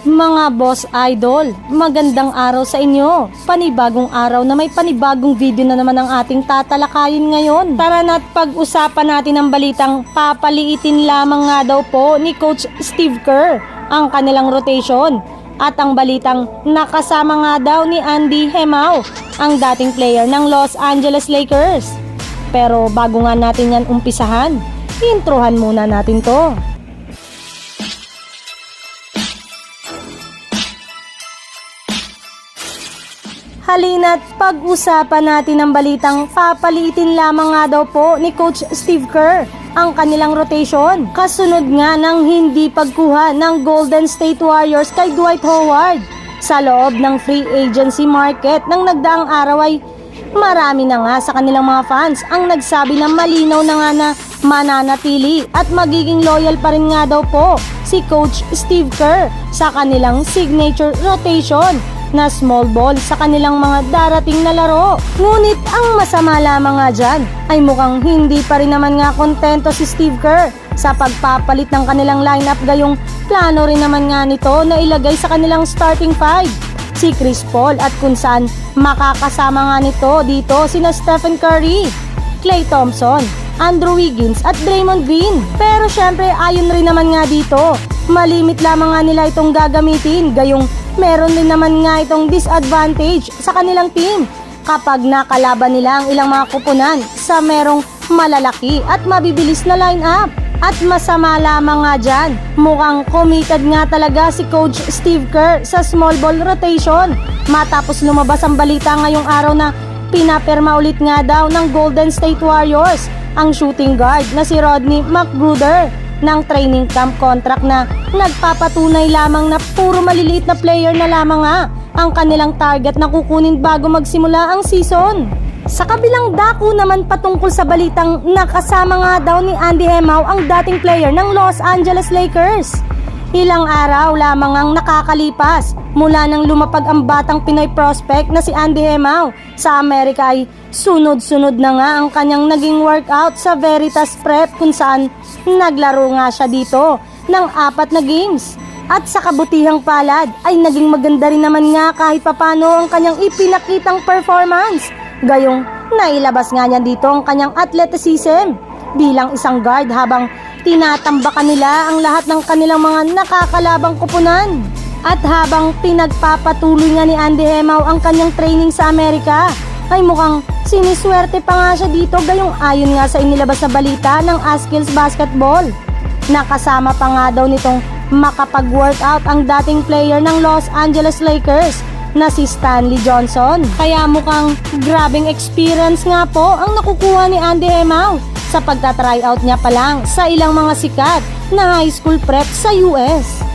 Mga boss idol, magandang araw sa inyo. Panibagong araw na may panibagong video na naman ang ating tatalakayin ngayon. Tara na't pag-usapan natin ang balitang papaliitin lamang nga daw po ni Coach Steve Kerr ang kanilang rotation. At ang balitang nakasama nga daw ni Andy Hemau, ang dating player ng Los Angeles Lakers. Pero bago nga natin yan umpisahan, introhan muna natin to. Halina't pag-usapan natin ang balitang papaliitin lamang nga daw po ni Coach Steve Kerr ang kanilang rotation. Kasunod nga ng hindi pagkuha ng Golden State Warriors kay Dwight Howard. Sa loob ng free agency market ng nagdaang araw ay marami na nga sa kanilang mga fans ang nagsabi na malinaw na nga na mananatili at magiging loyal pa rin nga daw po si Coach Steve Kerr sa kanilang signature rotation na small ball sa kanilang mga darating na laro. Ngunit ang masama lamang nga dyan ay mukhang hindi pa rin naman nga kontento si Steve Kerr sa pagpapalit ng kanilang lineup gayong plano rin naman nga nito na ilagay sa kanilang starting five si Chris Paul at kung saan makakasama nga nito dito sina Stephen Curry, Klay Thompson, Andrew Wiggins at Draymond Green. Pero syempre ayon rin naman nga dito, malimit lamang nga nila itong gagamitin gayong meron din naman nga itong disadvantage sa kanilang team kapag nakalaban nila ang ilang mga kupunan sa merong malalaki at mabibilis na lineup. At masama lamang nga dyan, mukhang committed nga talaga si Coach Steve Kerr sa small ball rotation. Matapos lumabas ang balita ngayong araw na pinapirma ulit nga daw ng Golden State Warriors ang shooting guard na si Rodney McGruder ng training camp contract na nagpapatunay lamang na puro maliliit na player na lamang nga ang kanilang target na kukunin bago magsimula ang season. Sa kabilang dako naman patungkol sa balitang nakasama nga daw ni Andy Hemau ang dating player ng Los Angeles Lakers. Ilang araw lamang ang nakakalipas mula nang lumapag ang batang Pinoy prospect na si Andy Hemau sa Amerika ay sunod-sunod na nga ang kanyang naging workout sa Veritas Prep kung saan naglaro nga siya dito ng apat na games. At sa kabutihang palad ay naging maganda rin naman nga kahit papano ang kanyang ipinakitang performance. Gayong nailabas nga niya dito ang kanyang athleticism bilang isang guard habang tinatambakan nila ang lahat ng kanilang mga nakakalabang kupunan. At habang pinagpapatuloy nga ni Andy Hemau ang kanyang training sa Amerika, ay mukhang siniswerte pa nga siya dito gayong ayon nga sa inilabas na balita ng Askills Basketball. Nakasama pa nga daw nitong makapag-workout ang dating player ng Los Angeles Lakers na si Stanley Johnson. Kaya mukhang grabing experience nga po ang nakukuha ni Andy Hemau sa pagta-tryout niya pa lang sa ilang mga sikat na high school prep sa US.